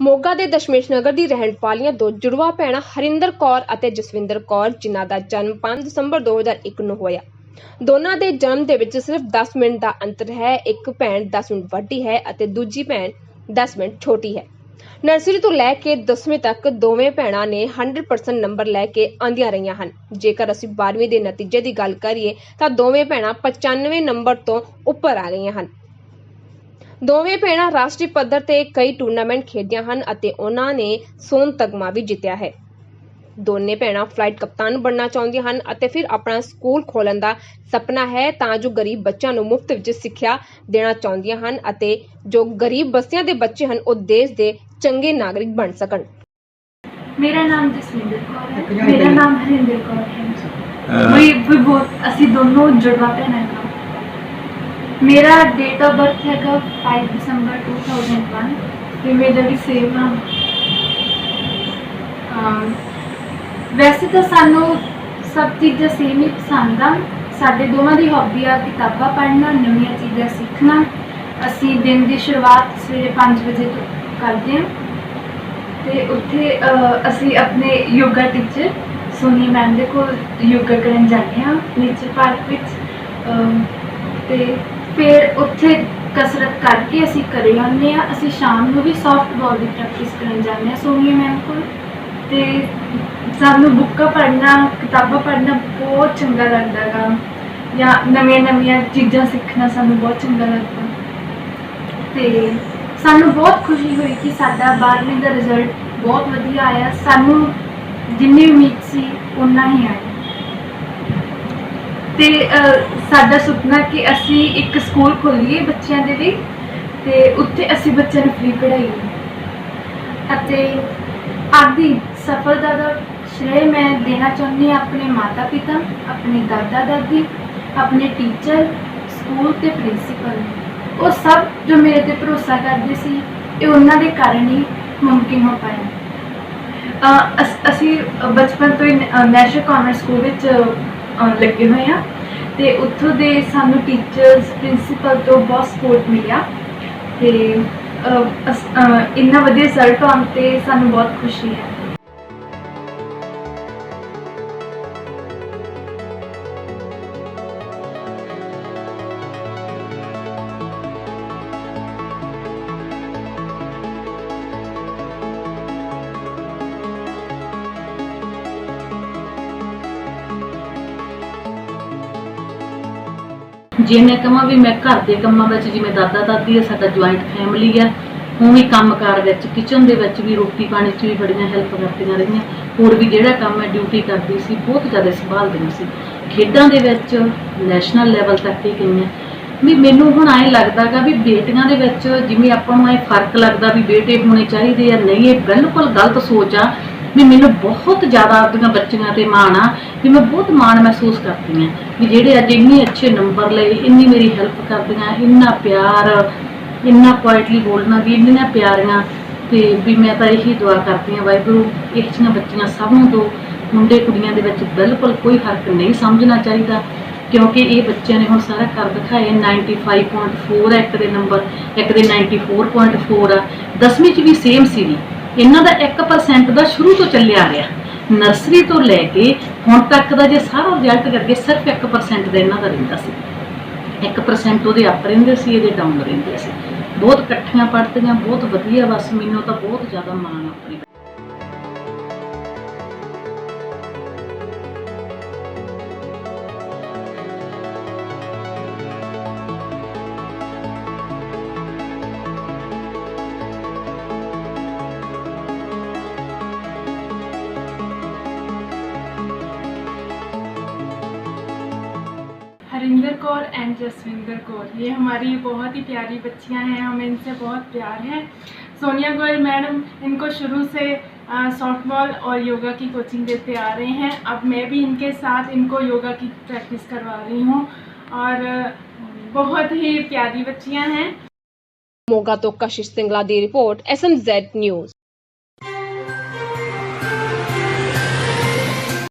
ਮੋਗਾ ਦੇ ਦਸ਼ਮੇਸ਼ ਨਗਰ ਦੀ ਰਹਿਣ ਵਾਲੀਆਂ ਦੋ ਜੁੜਵਾ ਭੈਣਾਂ ਹਰਿੰਦਰ ਕੌਰ ਅਤੇ ਜਸਵਿੰਦਰ ਕੌਰ, ਜਿਨ੍ਹਾਂ ਦਾ ਜਨਮ 5 ਦਸੰਬਰ 2001 ਨੂੰ ਹੋਇਆ। ਦੋਨਾਂ ਦੇ ਜਨਮ ਦੇ ਵਿੱਚ ਸਿਰਫ 10 ਮਿੰਟ ਦਾ ਅੰਤਰ ਹੈ, ਇੱਕ ਭੈਣ 10 ਮਿੰਟ ਵੱਡੀ ਹੈ ਅਤੇ ਦੂਜੀ ਭੈਣ 10 ਮਿੰਟ ਛੋਟੀ ਹੈ। ਨਰਸਰੀ ਤੋਂ ਲੈ ਕੇ 10ਵੀਂ ਤੱਕ ਦੋਵੇਂ ਭੈਣਾਂ ਨੇ 100% ਨੰਬਰ ਲੈ ਕੇ ਆਂਦੀਆਂ ਰਹੀਆਂ ਹਨ। ਜੇਕਰ ਅਸੀਂ 12ਵੀਂ ਦੇ ਨਤੀਜੇ ਦੀ ਗੱਲ ਕਰੀਏ, ਤਾਂ ਦੋਵੇਂ ਭੈਣਾਂ 95 ਨੰਬਰ ਤੋਂ ਉੱਪਰ ਆ ਗਈਆਂ ਹਨ। ਦੋਵੇਂ ਭੈਣਾਂ ਰਾਸ਼ਟਰੀ ਪੱਧਰ ਤੇ ਕਈ ਟੂਰਨਾਮੈਂਟ ਖੇਡੀਆਂ ਹਨ ਅਤੇ ਉਹਨਾਂ ਨੇ ਸੋਨ ਤਗਮਾ ਵੀ ਜਿੱਤਿਆ ਹੈ। ਦੋਨੇ ਭੈਣਾਂ ਫਲਾਈਟ ਕਪਤਾਨ ਬਣਨਾ ਚਾਹੁੰਦੀਆਂ ਹਨ ਅਤੇ ਫਿਰ ਆਪਣਾ ਸਕੂਲ ਖੋਲਣ ਦਾ ਸੁਪਨਾ ਹੈ ਤਾਂ ਜੋ ਗਰੀਬ ਬੱਚਿਆਂ ਨੂੰ ਮੁਫਤ ਵਿੱਚ ਸਿੱਖਿਆ ਦੇਣਾ ਚਾਹੁੰਦੀਆਂ ਹਨ ਅਤੇ ਜੋ ਗਰੀਬ ਬਸਤੀਆਂ ਦੇ ਬੱਚੇ ਹਨ ਉਹ ਦੇਸ਼ ਦੇ ਚੰਗੇ ਨਾਗਰਿਕ ਬਣ ਸਕਣ। ਮੇਰਾ ਨਾਮ ਜਸਵਿੰਦਰ ਕੌਰ ਹੈ। ਮੇਰਾ ਨਾਮ ਹਰਿੰਦਰ ਕੌਰ ਹੈ। ਵੀ ਬਹੁਤ ਅਸੀਂ ਦੋਨੋਂ ਜੁੜਵਾ ਭੈਣਾਂ ਹਾਂ ਮੇਰਾ ਡੇਟ ਆਫ ਬਰਥ ਹੈਗਾ 5 ਦਸੰਬਰ 2001 ਤੇ ਮੇਰਾ ਵੀ ਸੇਮ ਆ। ਅਮ, ਵੈਸੇ ਤਾਂ ਸਾਨੂੰ ਸਭ ਚੀਜ਼ਾਂ ਸੇਮ ਹੀ ਪਸੰਦ ਆ। ਸਾਡੇ ਦੋਵਾਂ ਦੀ ਹੌਬੀ ਆ ਕਿਤਾਬਾਂ ਪੜ੍ਹਨਾ ਨਵੀਆਂ ਚੀਜ਼ਾਂ ਸਿੱਖਣਾ। ਅਸੀਂ ਦਿਨ ਦੀ ਸ਼ੁਰੂਆਤ ਸਵੇਰੇ 5 ਵਜੇ ਤੋਂ ਕਰਦੇ ਹਾਂ ਤੇ ਉੱਥੇ ਅਹ, ਅਸੀਂ ਆਪਣੇ ਯੋਗਾ ਟੀਚਰ ਸੋਨੀ ਮੈਮ ਦੇ ਕੋਲ ਯੋਗਾ ਕਰਨ ਜਾਂਦੇ ਹਾਂ ਨੇਚਰ ਪਾਰਕ ਵਿੱਚ ਅਮ, ਤੇ ਫਿਰ ਉੱਥੇ ਕਸਰਤ ਕਰਕੇ ਅਸੀਂ ਘਰੇ ਆਉਂਦੇ ਹਾਂ। ਅਸੀਂ ਸ਼ਾਮ ਨੂੰ ਵੀ ਸੌਫਟ ਬਾਲ ਦੀ ਪ੍ਰੈਕਟਿਸ ਕਰਨ ਜਾਂਦੇ ਹਾਂ ਸੋਨੀਆ ਮੈਮ ਕੋਲ। ਤੇ ਸਾਨੂੰ ਬੁੱਕਾਂ ਪੜ੍ਹਨਾ, ਕਿਤਾਬਾਂ ਪੜ੍ਹਨਾ ਬਹੁਤ ਚੰਗਾ ਲੱਗਦਾ ਗਾ। ਜਾਂ ਨਵੀਆਂ ਨਵੀਆਂ ਚੀਜ਼ਾਂ ਸਿੱਖਣਾ ਸਾਨੂੰ ਬਹੁਤ ਚੰਗਾ ਲੱਗਦਾ। ਤੇ ਸਾਨੂੰ ਬਹੁਤ ਖੁਸ਼ੀ ਹੋਈ ਕਿ ਸਾਡਾ 12ਵੀਂ ਦਾ ਰਿਜ਼ਲਟ ਬਹੁਤ ਵਧੀਆ ਆਇਆ। ਸਾਨੂੰ ਜਿੰਨੀ ਉਮੀਦ ਸੀ ਉਨਾ ਹੀ ਆਇਆ। ਤੇ ਸਾਡਾ ਸੁਪਨਾ ਕਿ ਅਸੀਂ ਇੱਕ ਸਕੂਲ ਖੋਲੀਏ ਬੱਚਿਆਂ ਦੇ ਲਈ ਤੇ ਉੱਥੇ ਅਸੀਂ ਬੱਚਿਆਂ ਨੂੰ ਫ੍ਰੀ ਪੜ੍ਹਾਈਏ। ਅਤੇ ਆਪਦੀ ਸਫਲਤਾ ਦਾ ਸ਼੍ਰੇ ਮੈਂ ਦੇਣਾ ਚਾਹੁੰਦੀ ਹਾਂ ਆਪਣੇ ਮਾਤਾ ਪਿਤਾ ਆਪਣੇ ਦਾਦਾ ਦਾਦੀ ਆਪਣੇ ਟੀਚਰ ਸਕੂਲ ਤੇ ਪ੍ਰਿੰਸੀਪਲ ਉਹ ਸਭ ਜੋ ਮੇਰੇ ਤੇ ਭਰੋਸਾ ਕਰਦੇ ਸੀ, ਇਹ ਉਹਨਾਂ ਦੇ ਕਾਰਨ ਹੀ ਮੁਮਕਿਨ ਹੋ ਪਾਇਆ। ਅਸ- ਅਸੀਂ ਬਚਪਨ ਤੋਂ ਹੀ ਨੈਸ਼ਨਲ ਕਾਨਵੈਂਟ ਸਕੂਲ ਵਿੱਚ ਅ, ਲੱਗੇ ਹੋਏ ਆ। ਤੇ ਉੱਥੋਂ ਦੇ ਸਾਨੂੰ ਟੀਚਰਸ ਪ੍ਰਿੰਸੀਪਲ ਤੋਂ ਬਹੁਤ ਸਪੋਰਟ ਮਿਲਿਆ। ਤੇ ਇੰਨਾ ਵਧੀਆ ਰਿਜ਼ਲਟ ਆਉਣ ਤੇ ਸਾਨੂੰ ਬਹੁਤ ਖੁਸ਼ੀ ਹੈ। ਜੇ ਮੈਂ ਕਹਾਂ ਵੀ ਮੈਂ ਘਰ ਦੇ ਕੰਮਾਂ ਵਿੱਚ, ਜਿਵੇਂ ਦਾਦਾ ਦਾਦੀ ਹੈ, ਸਾਡਾ ਜੁਆਇੰਟ ਫੈਮਿਲੀ ਹੈ ਉਵੇਂ ਕੰਮਕਾਰ ਵਿੱਚ ਕਿਚਨ ਦੇ ਵਿੱਚ ਵੀ ਰੋਟੀ ਪਾਣੀ 'ਚ ਵੀ ਬੜੀਆਂ ਹੈਲਪ ਕਰਦੀਆਂ ਰਹੀਆਂ। ਹੋਰ ਵੀ ਜਿਹੜਾ ਕੰਮ ਮੈਂ ਡਿਊਟੀ ਕਰਦੀ ਸੀ, ਬਹੁਤ ਜ਼ਿਆਦਾ ਸੰਭਾਲਦੀਆਂ ਸੀ। ਖੇਡਾਂ ਦੇ ਵਿੱਚ ਨੈਸ਼ਨਲ ਲੈਵਲ ਤੱਕ ਹੀ ਗਈਆਂ। ਵੀ ਮੈਨੂੰ ਹੁਣ ਐਂ ਲੱਗਦਾਗਾ ਵੀ ਬੇਟੀਆਂ ਦੇ ਵਿੱਚ ਜਿਵੇਂ ਆਪਾਂ ਨੂੰ ਐ ਫ਼ਰਕ ਲੱਗਦਾ ਵੀ ਬੇਟੇ ਹੋਣੇ ਚਾਹੀਦੇ ਆ, ਨਹੀਂ, ਇਹ ਬਿਲਕੁਲ ਗਲਤ ਸੋਚ ਆ। ਵੀ ਮੈਨੂੰ ਬਹੁਤ ਜ਼ਿਆਦਾ ਆਪਣੀਆਂ ਬੱਚੀਆਂ ਤੇ ਮਾਣ ਆ, ਵੀ ਮੈਂ ਬਹੁਤ ਮਾਣ ਮਹਿਸੂਸ ਕਰਦੀ ਆ ਵੀ ਜਿਹੜੇ ਅੱਜ ਇੰਨੇ ਅੱਛੇ ਨੰਬਰ ਲਏ, ਇੰਨੀ ਮੇਰੀ ਹੈਲਪ ਕਰਦੀਆਂ, ਇੰਨਾ ਪਿਆਰ, ਇੰਨਾ ਕੁਆਇਟਲੀ ਬੋਲਣਾ ਵੀ, ਇੰਨੀਆਂ ਪਿਆਰੀਆਂ, ਤੇ ਵੀ ਮੈਂ ਤਾਂ ਇਹੀ ਦੁਆ ਕਰਦੀ ਆ ਵਾਹਿਗੁਰੂ, ਇਹ ਜਿਹੀਆਂ ਬੱਚੀਆਂ ਸਭ ਨੂੰ ਦੋ। ਮੁੰਡੇ ਕੁੜੀਆਂ ਦੇ ਵਿੱਚ ਬਿਲਕੁਲ ਕੋਈ ਫ਼ਰਕ ਨਹੀਂ ਸਮਝਣਾ ਚਾਹੀਦਾ, ਕਿਉਂਕਿ ਇਹ ਬੱਚਿਆਂ ਨੇ ਹੁਣ ਸਾਰਾ ਕਰ ਦਿਖਾਏ 95.4 ਹੈ ਇੱਕ ਦੇ ਨੰਬਰ ਇੱਕ ਦੇ 94.4 ਆ। 10ਵੀਂ ਚ ਵੀ ਸੇਮ ਸੀਗੀ। ਇਹਨਾਂ ਦਾ 1% ਦਾ ਸ਼ੁਰੂ ਤੋਂ ਚੱਲਿਆ ਆ ਰਿਹਾ। ਨਰਸਰੀ ਤੋਂ ਲੈ ਕੇ ਹੁਣ ਤੱਕ ਦਾ ਜੇ ਸਾਰਾ ਰਿਜ਼ਲਟ ਕਰਕੇ ਸਿਰਫ 1% ਦਾ ਇਹਨਾਂ ਦਾ ਰਹਿੰਦਾ ਸੀ। 1% ਉਹਦੇ ਅਪ ਰਹਿੰਦੇ ਸੀ, ਇਹਦੇ ਡਾਊਨ ਰਹਿੰਦੇ ਸੀ। ਬਹੁਤ ਇਕੱਠੀਆਂ ਪੜ੍ਹਦੀਆਂ ਬਹੁਤ ਵਧੀਆ, ਬਸ ਮੈਨੂੰ ਤਾਂ ਬਹੁਤ ਜ਼ਿਆਦਾ ਮਾਣ ਆ हरिंदर कौर एंड जसविंदर कौर। ये हमारी बहुत ही प्यारी बच्चियाँ हैं, हमें इनसे बहुत प्यार है। सोनिया गोयल मैडम, इनको शुरू से सॉफ्टबॉल और योगा की कोचिंग देते आ रहे हैं। अब मैं भी इनके साथ इनको योगा की प्रैक्टिस करवा रही हूँ और बहुत ही प्यारी बच्चियाँ हैं। मोगा तो कशिश सिंगला दी रिपोर्ट एस न्यूज़